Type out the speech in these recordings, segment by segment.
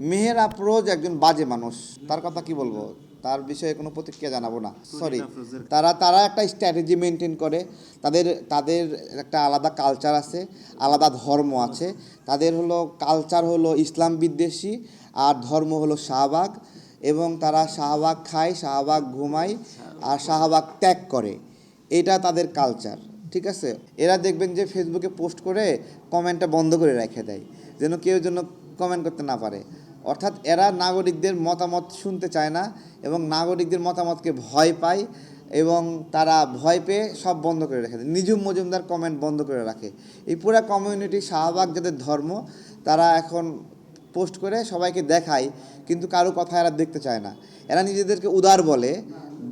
মেহের আফরোজ একজন বাজে মানুষ। তার কথা কি বলব? তার বিষয়ে কোনো প্রতিক্রিয়া জানাব না। সরি তারা তারা একটা স্ট্র্যাটেজি মেনটেন করে। তাদের তাদের একটা আলাদা কালচার আছে আলাদা ধর্ম আছে। তাদের হলো কালচার হলো ইসলাম বিদ্বেষী আর ধর্ম হলো শাহবাগ। এবং তারা শাহবাগ খায় শাহবাগ ঘুমায় আর শাহবাগ ত্যাগ করে। এটা তাদের কালচার ঠিক আছে? এরা দেখবেন যে ফেসবুকে পোস্ট করে কমেন্টটা বন্ধ করে রেখে দেয় যেন কেউ যেন কমেন্ট করতে না পারে। অর্থাৎ এরা নাগরিকদের মতামত শুনতে চায় না এবং নাগরিকদের মতামতকে ভয় পায় এবং তারা ভয় পেয়ে সব বন্ধ করে রেখে। নিজুম মজুমদার কমেন্ট বন্ধ করে রাখে। এই পুরা কমিউনিটি শাহবাগ যাদের ধর্ম, তারা এখন পোস্ট করে সবাইকে দেখায়, কিন্তু কারও কথা এরা দেখতে চায় না। এরা নিজেদেরকে উদার বলে,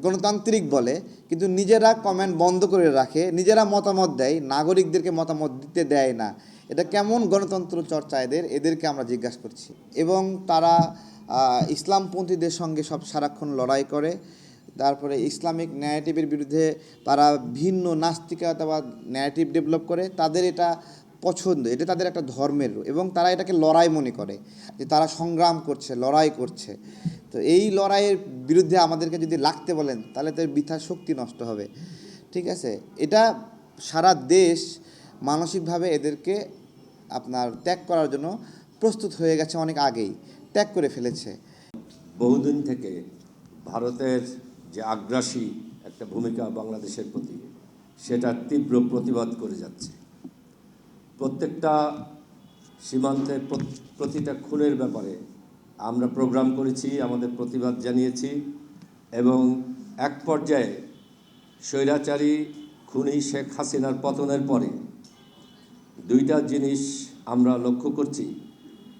গণতান্ত্রিক বলে, কিন্তু নিজেরা কমেন্ট বন্ধ করে রাখে, নিজেরা মতামত দেয়, নাগরিকদেরকে মতামত দিতে দেয় না। এটা কেমন গণতন্ত্র চর্চা এদের, এদেরকে আমরা জিজ্ঞাসা করছি। এবং তারা ইসলামপন্থীদের সঙ্গে সব সারাক্ষণ লড়াই করে। তারপরে ইসলামিক ন্যারেটিভের বিরুদ্ধে তারা ভিন্ন নাস্তিকতা বা ন্যারেটিভ ডেভেলপ করে। তাদের এটা পছন্দ, এটা তাদের একটা ধর্মের এবং তারা এটাকে লড়াই মনে করে যে তারা সংগ্রাম করছে, লড়াই করছে। তো এই লড়াইয়ের বিরুদ্ধে আমাদেরকে যদি লাগতে বলেন, তাহলে তাদের বৃথা শক্তি নষ্ট হবে। ঠিক আছে? এটা সারা দেশ মানসিকভাবে এদেরকে আপনার ত্যাগ করার জন্য প্রস্তুত হয়ে গেছে অনেক আগেই। ত্যাগ করে ফেলেছে। বহুদিন থেকে ভারতের যে আগ্রাসী একটা ভূমিকা বাংলাদেশের প্রতি সেটার তীব্র প্রতিবাদ করে যাচ্ছে। প্রত্যেকটা সীমান্তের প্রতিটা খুনের ব্যাপারে আমরা প্রোগ্রাম করেছি, আমাদের প্রতিবাদ জানিয়েছি এবং এক পর্যায়ে স্বৈরাচারী খুনি শেখ হাসিনার পতনের পরে দুইটা জিনিস আমরা লক্ষ্য করছি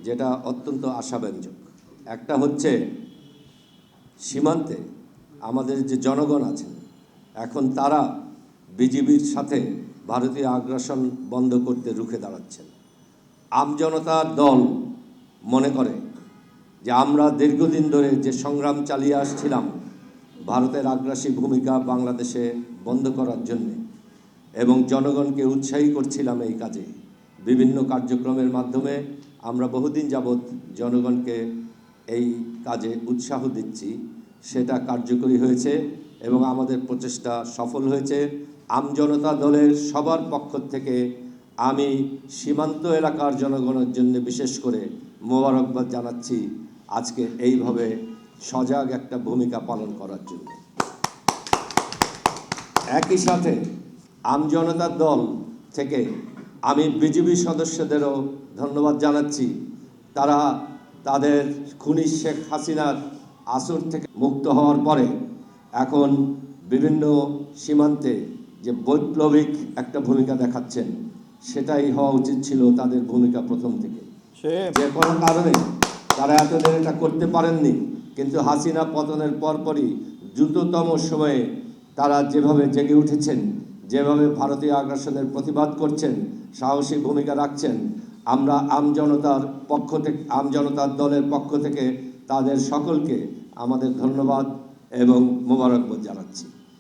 যেটা অত্যন্ত আশাব্যঞ্জক। একটা হচ্ছে সীমান্তে আমাদের যে জনগণ আছেন, এখন তারা বিজিবির সাথে ভারতীয় আগ্রাসন বন্ধ করতে রুখে দাঁড়াচ্ছেন। আমজনতার দল মনে করে যে আমরা দীর্ঘদিন ধরে যে সংগ্রাম চালিয়ে আসছিলাম, ভারতের আগ্রাসী ভূমিকা বাংলাদেশে বন্ধ করার জন্যে এবং জনগণকে উৎসাহী করছিলাম এই কাজে। বিভিন্ন কার্যক্রমের মাধ্যমে আমরা বহুদিন যাবৎ জনগণকে এই কাজে উৎসাহ দিচ্ছি। সেটা কার্যকরী হয়েছে এবং আমাদের প্রচেষ্টা সফল হয়েছে। আমজনতা দলের সবার পক্ষ থেকে আমি সীমান্ত এলাকার জনগণের জন্য বিশেষ করে মোবারকবাদ জানাচ্ছি আজকে এইভাবে সজাগ একটা ভূমিকা পালন করার জন্য। একই সাথে আমজনতার দল থেকে আমি বিজেপি সদস্যদেরও ধন্যবাদ জানাচ্ছি। তারা তাদের খুনি শেখ হাসিনার আসর থেকে মুক্ত হওয়ার পরে এখন বিভিন্ন সীমান্তে যে বৈপ্লবিক একটা ভূমিকা দেখাচ্ছেন সেটাই হওয়া উচিত ছিল তাদের ভূমিকা প্রথম থেকে। যে কোনো কারণে তারা এতদিন এটা করতে পারেননি কিন্তু হাসিনা পতনের পরপরই দ্রুততম সময়ে তারা যেভাবে জেগে উঠেছেন যেভাবে ভারতীয় আগ্রাসনের প্রতিবাদ করছেন, সাহসী ভূমিকা রাখছেন, আমরা আমজনতার পক্ষ থেকে আমজনতার দলের পক্ষ থেকে তাদের সকলকে আমাদের ধন্যবাদ এবং মোবারকবাদ জানাচ্ছি।